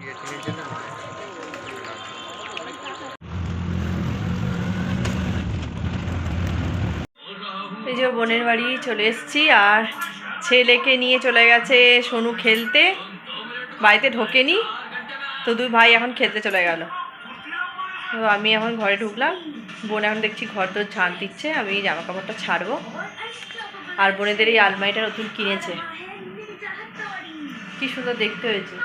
এই যে বোনের বাড়ি চলে এসেছি আর ছেলেকে নিয়ে চলে গেছে সোনু খেলতে। বাড়িতে ঢোকেনি। তো দুই ভাই এখন খেলতে চলে গেল। তো আমি এখন ঘরে ঢুকলাম। বোন এখন দেখছি ঘর তো ঝাঁট দিচ্ছে। আমি জামা কাপড়টা ছাড়বো। আর বোনেদের এই আলমারিটা নতুন কিনেছে। কি সুন্দর দেখতে হয়েছে।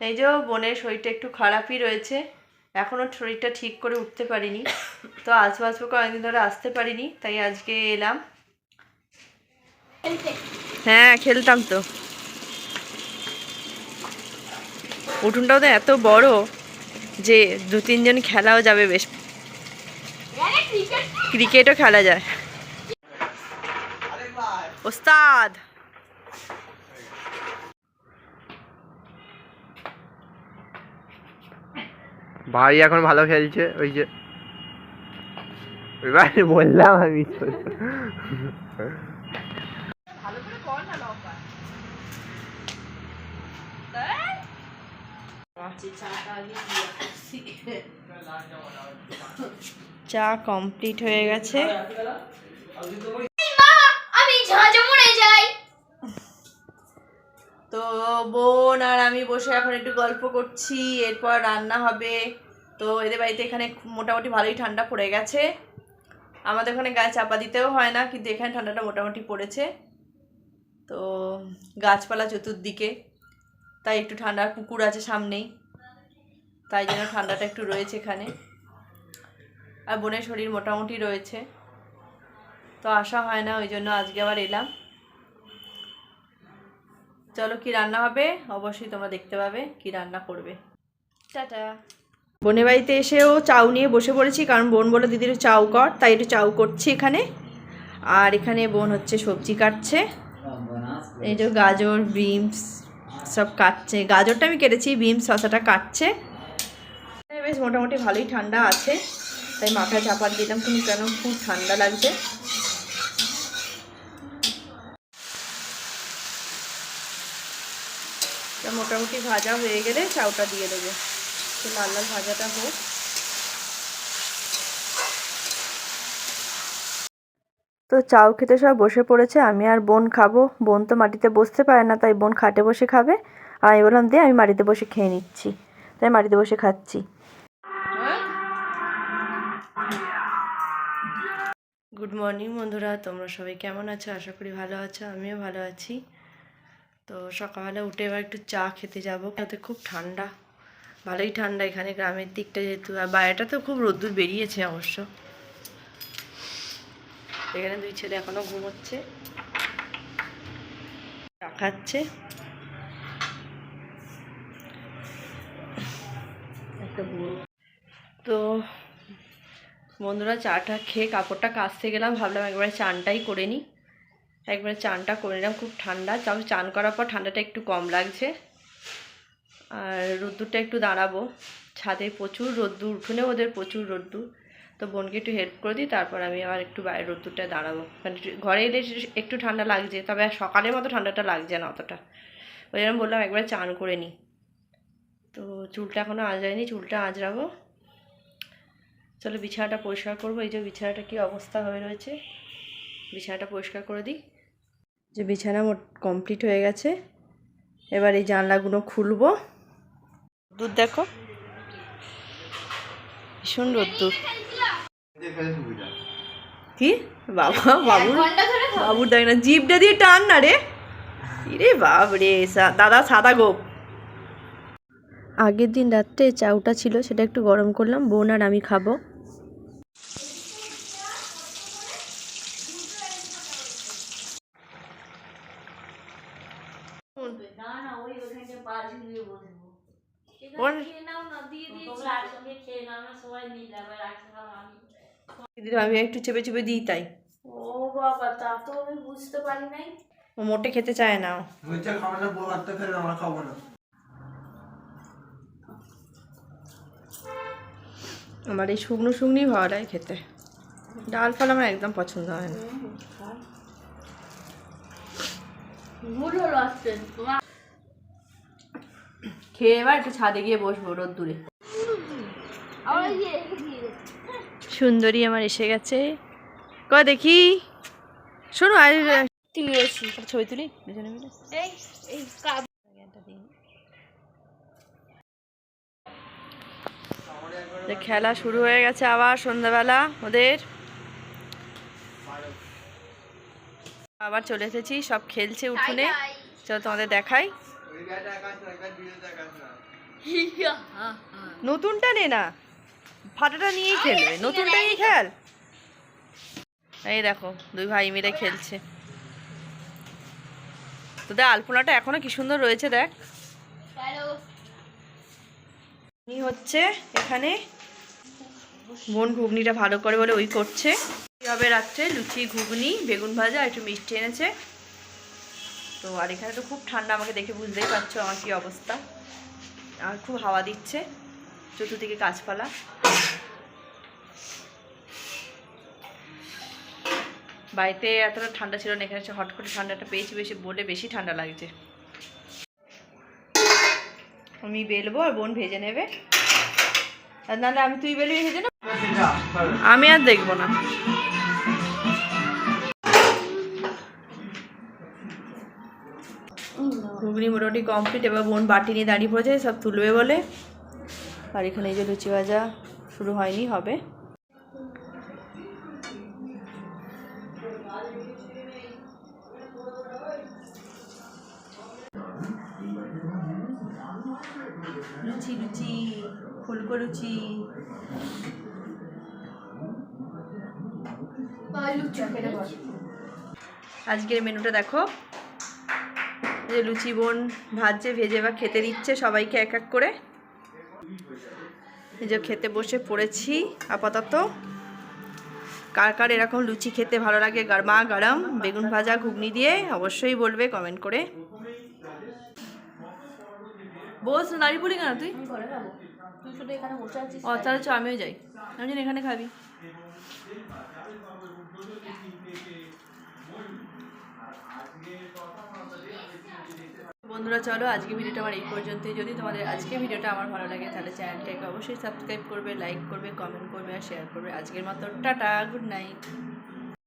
এই যে বোনের শরীরটা একটু খারাপই রয়েছে এখনও শরীরটা ঠিক করে উঠতে পারিনি। তো আসব আসব করে অনেকদিন ধরে আসতে পারিনি তাই আজকে এলাম। হ্যাঁ খেলতাম তো। উঠোনটাও তো এত বড় যে দু তিনজন খেলাও যাবে বেশ। ক্রিকেটও খেলা যায়। ওস্তাদ! ভাই এখন ভালো খেলছে ওই যে। এবার বললাম আমি চা কমপ্লিট হয়ে গেছে আমি ঝাঁঝমুড়ে যাই তো বোন আর আমি বসে এখন একটু গল্প করছি, এরপর রান্না হবে। তো এদের বাড়িতে এখানে মোটামুটি ভালোই ঠান্ডা পড়ে গেছে। আমাদের ওখানে গায়ে চাপা দিতেও হয় না, কিন্তু এখানে ঠান্ডাটা মোটামুটি পড়েছে। তো গাছপালা চতুর্দিকে, তাই একটু ঠান্ডা, আর পুকুর আছে সামনেই। তাই জন্য ঠান্ডাটা একটু রয়েছে এখানে। আর বোনের শরীর মোটামুটি রয়েছে। তো আসা হয় না, ওই জন্য আজকে আবার এলাম। চলো কি রান্না হবে? অবশ্যই তোমরা দেখতে পাবে কি রান্না করবে। টাটা। বোনের বাড়িতে এসেও চাউ নিয়ে বসে পড়েছি কারণ বোন বলে দিদির চাউ কর। তাই একটু চাউ করছি এখানে। আর এখানে বোন হচ্ছে সবজি কাটছে। এই যে গাজর বিমস সব কাটছে। গাজরটা আমি কেটেছি বিমস শসাটা কাটছে। বেশ মোটামুটি ভালোই ঠান্ডা আছে। তাই মাথায় চাপা দিলাম কিন্তু কেন খুব ঠান্ডা লাগছে। তা মোটামুটি ভাজা হয়ে গেলে চাউটা দিয়ে দেবো। তো লাল লাল ভাজাটা হোক। তো চাউ খেতে সব বসে পড়েছে আমি আর বোন খাব। বোন তো মাটিতে বসতে পারে না তাই বোন খাটে বসে খাবে। আর আমি বললাম দিয়ে আমি মাটিতে বসে খেয়ে নিচ্ছি। তাই মাটিতে বসে খাচ্ছি। গুড মর্নিং বন্ধুরা তোমরা সবাই কেমন আছো? আশা করি ভালো আছো আমিও ভালো আছি। তো সকালবেলা উঠে এবার একটু চা খেতে যাব। তাতে খুব ঠান্ডা। ভালোই ঠান্ডা এখানে গ্রামের দিকটা যেহেতু। আর বাইরেটা তো খুব রোদ্দুর বেরিয়েছে অবশ্য। এখানে দুই ছেলে এখনও ঘুমোচ্ছে। চা খাচ্ছে। একটা তো বন্ধুরা চাটা খেয়ে কাপড়টা কাচতে গেলাম। ভাবলাম একবারে চানটাই করে নিই। একবারে চানটা করে নিলাম, খুব ঠান্ডা। তবে চান করার পর ঠান্ডাটা একটু কম লাগছে। আর রোদ্দুরটা একটু দাঁড়াবো। ছাদে প্রচুর রোদ্দুর, উঠোনে ওদের প্রচুর রোদ্দুর। তো বোনকে একটু হেল্প করে দিই, তারপর আমি আবার একটু বাইরে রোদ্দুরটা দাঁড়াবো। মানে ঘরে এলে একটু ঠান্ডা লাগছে, তবে সকালের মতো ঠান্ডাটা লাগছে না অতটা। ওই জন্য বললাম একবারে চান করে নিই। তো চুলটা এখনও আঁচড়াইনি, চুলটা আঁচড়াবো। চলো বিছানাটা পরিষ্কার করব। এই যে বিছানাটা কি অবস্থা হয়ে রয়েছে, বিছানাটা পরিষ্কার করে দিই। যে বিছানা মোট কমপ্লিট হয়ে গেছে। এবার এই জানলাগুলো খুলবো। দুধ দেখো। ভীষণ রোদ্দুর। কি? বাবা বাবুর বাবুর দেখ না। জিপটা দিয়ে টান না রে। ইরে বাপ রে সা- দাদা সাদা গোপ। আগের দিন রাত্রে চাউটা ছিল সেটা একটু গরম করলাম। বোন আর আমি খাব না না ওই ওখানে পাঁচ মিনিট বসবো ওর- খেয়ে নাও না দিয়ে দিয়েছি। একসঙ্গে খেয়ে নাও না সবাই মিলে আবার একসঙ্গে আমি। দিদি আমি একটু চেপে চেপে দিই তাই। ও বাবা তা তো আমি বুঝতে পারি নাই। ও মোটে খেতে চায় না। খাব বউ আমরা খাব না। আমার এই শুকনো শুকনোই ভালো লাগে খেতে। ডাল ফল আমার একদম পছন্দ হয় না। ভুল হলো আসতে তোমার খেয়ে এবার একটু ছাদে গিয়ে বসবো রোদ দূরে সুন্দরী আমার এসে গেছে। ক দেখি? শোনো আজ তুলেছি ছবি তুলি দুজনে মিলে। খেলা শুরু হয়ে গেছে আবার সন্ধ্যাবেলা ওদের। আবার চলে এসেছি সব খেলছে উঠোনে। চলো তোমাদের দেখাই। নতুনটা নে না। ফাটাটা নিয়েই খেলবে। নতুনটা নিয়ে খেল। এই দেখো দুই ভাই মিলে খেলছে। তোদের আলপনাটা এখনও কি সুন্দর রয়েছে দেখ। ঘুগনি হচ্ছে এখানে বোন ঘুগনিটা ভালো করে বলে ওই করছে। কি হবে রাত্রে লুচি ঘুগনি বেগুন ভাজা একটু মিষ্টি এনেছে। তো আর এখানে তো খুব ঠান্ডা আমাকে দেখে বুঝতেই পারছ আমার কী অবস্থা। আর খুব হাওয়া দিচ্ছে চতুর্দিকে গাছপালা। বাড়িতে এতটা ঠান্ডা ছিল না এখানে হট করে ঠান্ডাটা পেয়েছি বেশি বলে বেশি ঠান্ডা লাগছে। আমি বেলবো আর বোন ভেজে নেবে। আর নাহলে আমি তুই বেলবি ভেজে না আমি আর দেখব না। ঘুগনি মোটামুটি কমপ্লিট এবার বোন বাটি নিয়ে দাঁড়িয়ে পড়েছে সব তুলবে বলে। আর এখানে এই যে লুচি ভাজা শুরু হয়নি হবে। লুচি লুচি ফুলকো লুচি। আজকের মেনুটা দেখো। যে লুচি বোন ভাজছে ভেজে বা খেতে দিচ্ছে সবাইকে এক এক করে। যে খেতে বসে পড়েছি আপাতত। কার কার এরকম লুচি খেতে ভালো লাগে গরমা গরম বেগুন ভাজা ঘুগনি দিয়ে অবশ্যই বলবে কমেন্ট করে। বস দাঁড়িয়ে পড়ি কেন তুই? ও তাহলে চ আমিও যাই। আমি এখানে খাবি। বন্ধুরা, চলো আজকে ভিডিওটা আমার এই পর্যন্তই। যদি তোমাদের আজকে ভিডিওটা আমার ভালো লাগে, তাহলে চ্যানেলটাকে অবশ্যই সাবস্ক্রাইব করবে লাইক করবে কমেন্ট করবে আর শেয়ার করবে। আজকের মতো, টাটা গুড নাইট